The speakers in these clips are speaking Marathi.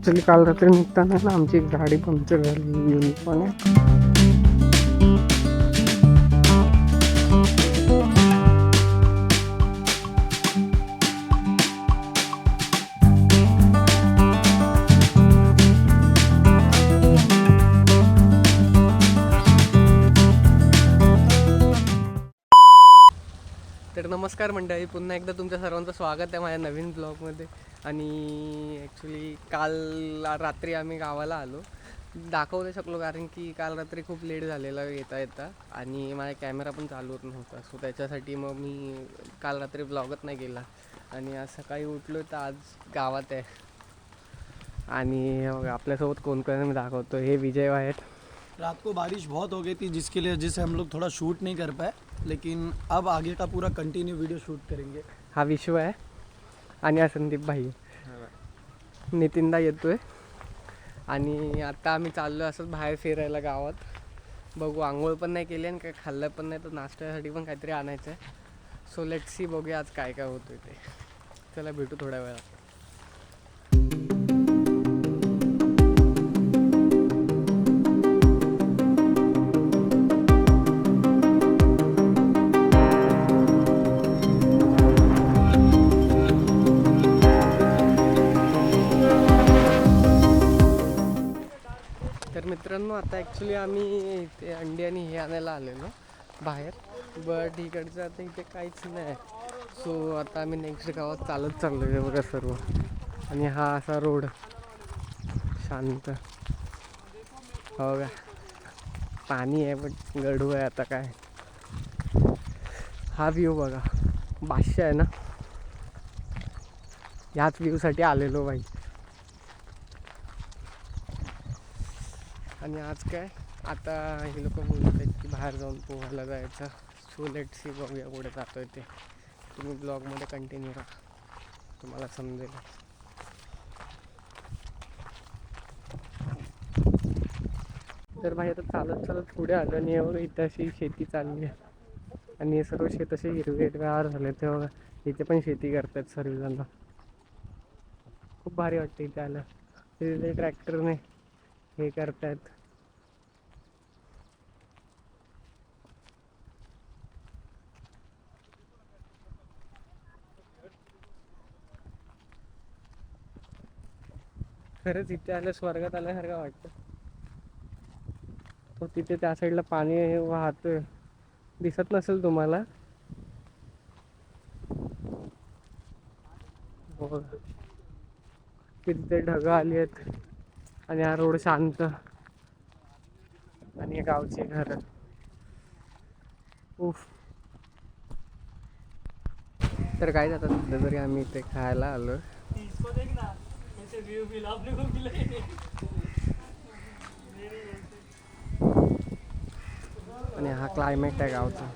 ॲक्च्युली काल रात्री निघताना ना आमची एक गाडी पंक्चर झाली युनिकॉन तर नमस्कार मंडळी पुन्हा एकदा तुमच्या सर्वांचं स्वागत आहे माझ्या नवीन ब्लॉगमध्ये आणि ॲक्च्युली काल रात्री आम्ही गावाला आलो. दाखवू नाही शकलो कारण की काल रात्री खूप लेट झालेला येता येता आणि माझा कॅमेरा पण चालू होत नव्हता. सो त्याच्यासाठी मग मी काल रात्री ब्लॉगच नाही केला. आणि आज सकाळी उठलो तर आज गावात आहे. आणि आपल्यासोबत कोण कोण मी दाखवतो. हे विजय आहेत. रात को बारिश बहुत हो गई थी जिसके लिए जिससे हम लोग थोड़ा शूट नहीं कर पाए लेकिन अब आगे का पूरा कंटिन्यू वीडियो शूट करेंगे. हा विश्व आहे. आणि हा संदीप भाई. नितीनदा येतोय. आणि आता आम्ही चाललो असंच बाहेर फिरायला गावात. बघू आंघोळ पण नाही केली आणि काय खाल्लं पण नाही तर नाश्त्यासाठी पण काहीतरी आणायचं आहे सो लेट सी बघूया आज काय काय होतंय ते. चला भेटू थोड्या वेळात. मित्रांनो आता ॲक्च्युली आम्ही इथे अंडी आणि हे आणायला आलेलो बाहेर. बट इकडचं आता इथे काहीच नाही. सो आता आम्ही नेक्स्ट गावात चालत चाललो आहे बघा सर्व. आणि हा असा रोड शांत. हो का पाणी आहे बट गडू आहे आता काय. हा व्ह्यू बघा. बादशा आहे ना? ह्याच व्ह्यूसाठी आलेलो बाई आणि आज काय? आता हे लोक बोलत आहेत की बाहेर जाऊन पोहायला जायचं. सो लेट सी बघूया कुठे जातोय ते. तुम्ही ब्लॉगमध्ये कंटिन्यू राहा. तुम्हाला समजेल. तर भाई आता चालत चालत पुढे आलो आणि एवढं इथं अशी शेती चालली आहे. आणि हे सर्व शेत असे हिरवे हिरवेगार झाले तेव्हा इथे पण शेती करतात सर्वजण. खूप भारी वाटतं इथे आलं. तिथे ट्रॅक्टरने हे करतात खरंच इथे आलं स्वर्गात आल्यासारखं वाटतं. तो तिथे त्या साईडला पाणी वाहतोय. दिसत नसेल तुम्हाला? हो. तिथे ढगं आली आहेत आणि हा रोड शांत आणि गावचे घर. उफ. तर काय जातात सध्या तरी आम्ही इथे खायला आलो आणि हा क्लायमेट आहे गावचा.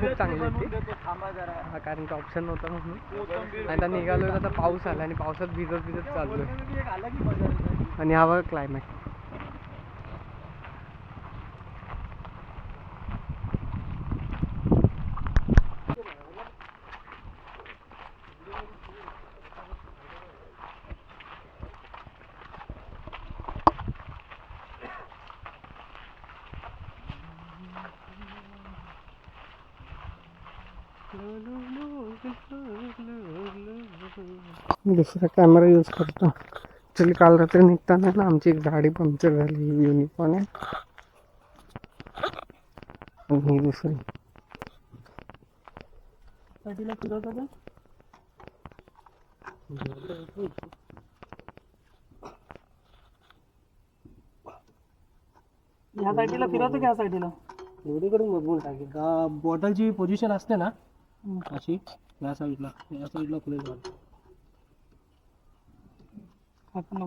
खूप चांगली होती. हा कारण का ऑप्शन नव्हता म्हणून. आणि आता निघालो आता पाऊस आला आणि पावसात भिजत भिजत चाललोय. आणि हवं क्लायमेट मी दुसरा कॅमेरा यूज करतो. ॲक्च्युली काल रात्री निघताना ना आमची एक गाडी पंक्चर झाली युनिकॉन आहे. ही दुसरी. ह्या साईडला फिरवतो की ह्या साईडला. एवढी करून बघून टाकेल का बॉटलची पोझिशन असते ना अशी. या साईडला या साईडला खुले झाड. आपण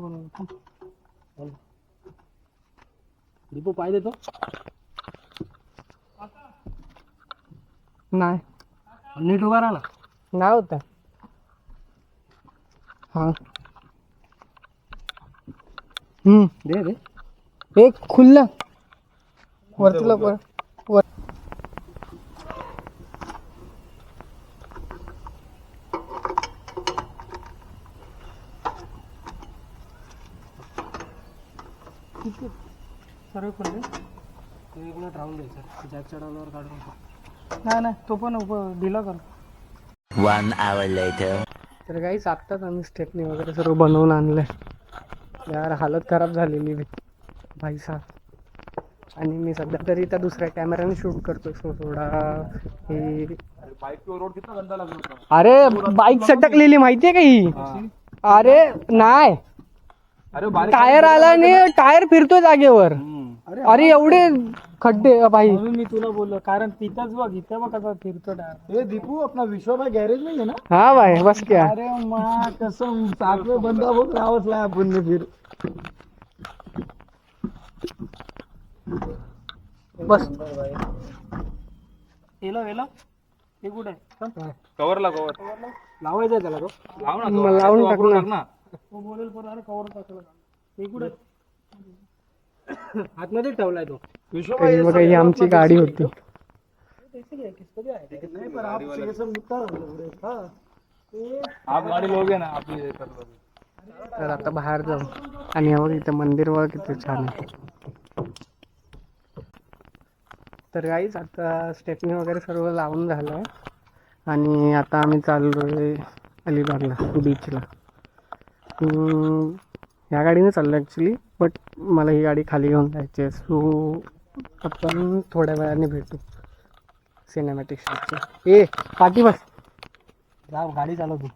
दीपू पाय देतो. नाही. नीट उभा राहा ना नाही होत हा. दे दे. एक खुल्ला. वरती लवकर. वर सर्व खुले एक राहून द्यायचं जॅक चढवल्यावर काढून नाही नाही तो पण दिला कर. One hour later. तर काही आत्ताच आम्ही स्टेपनी वगैरे सर्व बनवून आणलंय. यार हालत खराब झालेली. भाई साहब. आणि मी सध्या तरी त्या दुसऱ्या कॅमेऱ्याने शूट करतो सो थोडा हे अरे बाईक सटकलेली माहितीये का ही? अरे नाही. टायर आला आणि टायर फिरतोय जागेवर. अरे एवढे खड्डे भाई म्हणून मी तुला बोललो कारण तिथंच बघ इथं बघ कसा फिरतो टायर हे दीपू अपना विश्वभा गॅरेज नाही आहे ना? हा भाई बस क्या अरे मा कसम सातवे बंदा बघ रावच लाय आपण फिर. बस. एलो एलो हे कुठे कवरला कवर. लावायचं त्याला तो. लाव ना लावून टाक ना. ना. तो बोलेल पण अरे कवर टाकलं हे कुठे आतमध्ये ठेवलाय तो. बघा ही आमची गाडी होती. नाही पण आप ये सब मुद्दा हा. आप गाडी लोगे ना आपली हे करतो. तर आता बाहेर जाऊ. आणि बघ इथं मंदिर बघ किती छान आहे. तर काहीच आता स्टेपनी वगैरे सर्व लावून झालं आहे आणि आता आम्ही चाललोय अलिबागला बीचला ह्या गाडीने चाललं ॲक्च्युली बट मला ही गाडी खाली घेऊन जायची आहे. सो आपण थोड्या वेळाने भेटू. सिनेमॅटिक शॉटची ए पाठी बस. जा गाडी चालवतो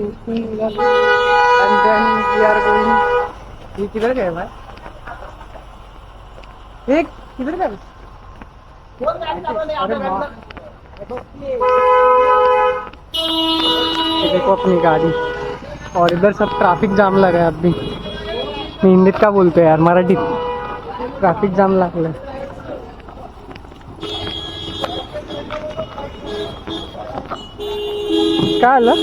तर आता and then we are going ये किधर गए भाई एक किधर गए अरे माँ। ये देखो अपनी गाड़ी और इधर सब ट्रैफिक जाम लगा है अभी मी हिंदीत का बोलतोय यार मराठीत ट्रॅफिक जाम लागलं काय आलं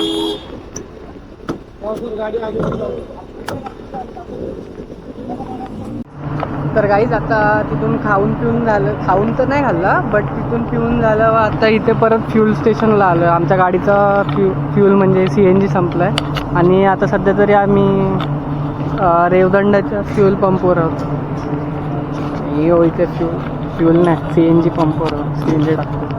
तर गाईज आता तिथून खाऊन पिऊन झालं. खाऊन तर नाही खाल्लं बट तिथून पिऊन झालं व आता इथे परत फ्यूल स्टेशनला आलो आमच्या गाडीचा फ्यू फ्यूल म्हणजे सी एन जी संपला आहे आणि आता सध्या तरी आम्ही रेवदंडाच्या फ्यूल पंपवर आहोत. हो इथे फ्यूल फ्यूल नाही सी एन जी पंपवर सी एन जी टाकतो.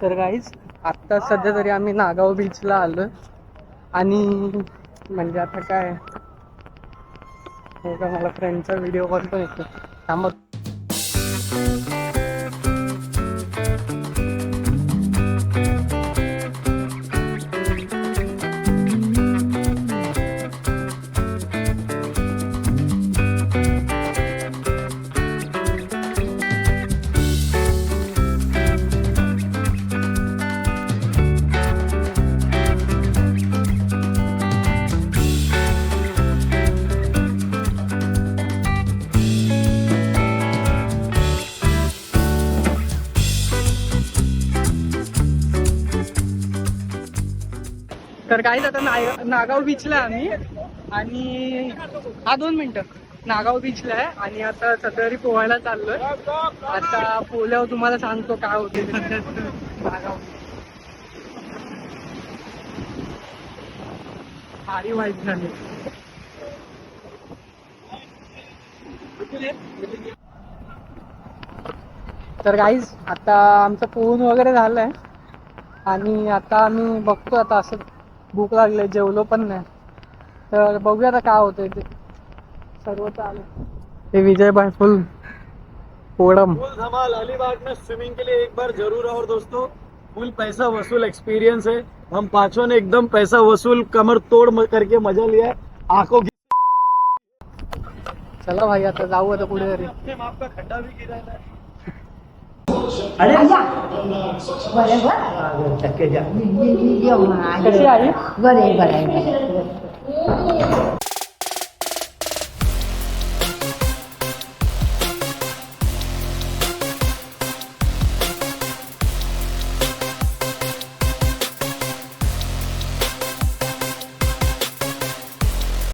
तर काहीच आत्ता सध्या तरी आम्ही नागाव बीचला आलो आणि म्हणजे आता काय? हो का मला फ्रेंडचा व्हिडिओ कॉल पण येतो थांबत तर काहीच आता नाय- नागाव बीचला आम्ही. आणि हा दोन मिनिटं. नागाव बीचला आहे. आणि आता सकाळी पोहायला चाललोय. आता पोहल्यावर तुम्हाला सांगतो काय होते नागाव भारी वाईट झाली. तर काहीच आता आमचं पोहून वगैरे झालंय. आणि आता आम्ही बघतो आता असं भूक लागले जेवलो पण नाही. तर बघूया आता काय होतंय ते. सर्व चालू हे विजय भाई फुल. पोडम फुल धमाल अलीबाग में स्विमिंग के लिए एक बार जरूर आओ दोस्तों. फुल पैसा वसूल एक्सपीरियंस है. हम पांचों ने एकदम पैसा वसूल कमर तोड़ म- करके मजा लिया है. आंखों की चला भाई आता जाऊ आता पुढे घरी. आपका खड्डा भी गिरा है અરે વરે વરે વરે વરે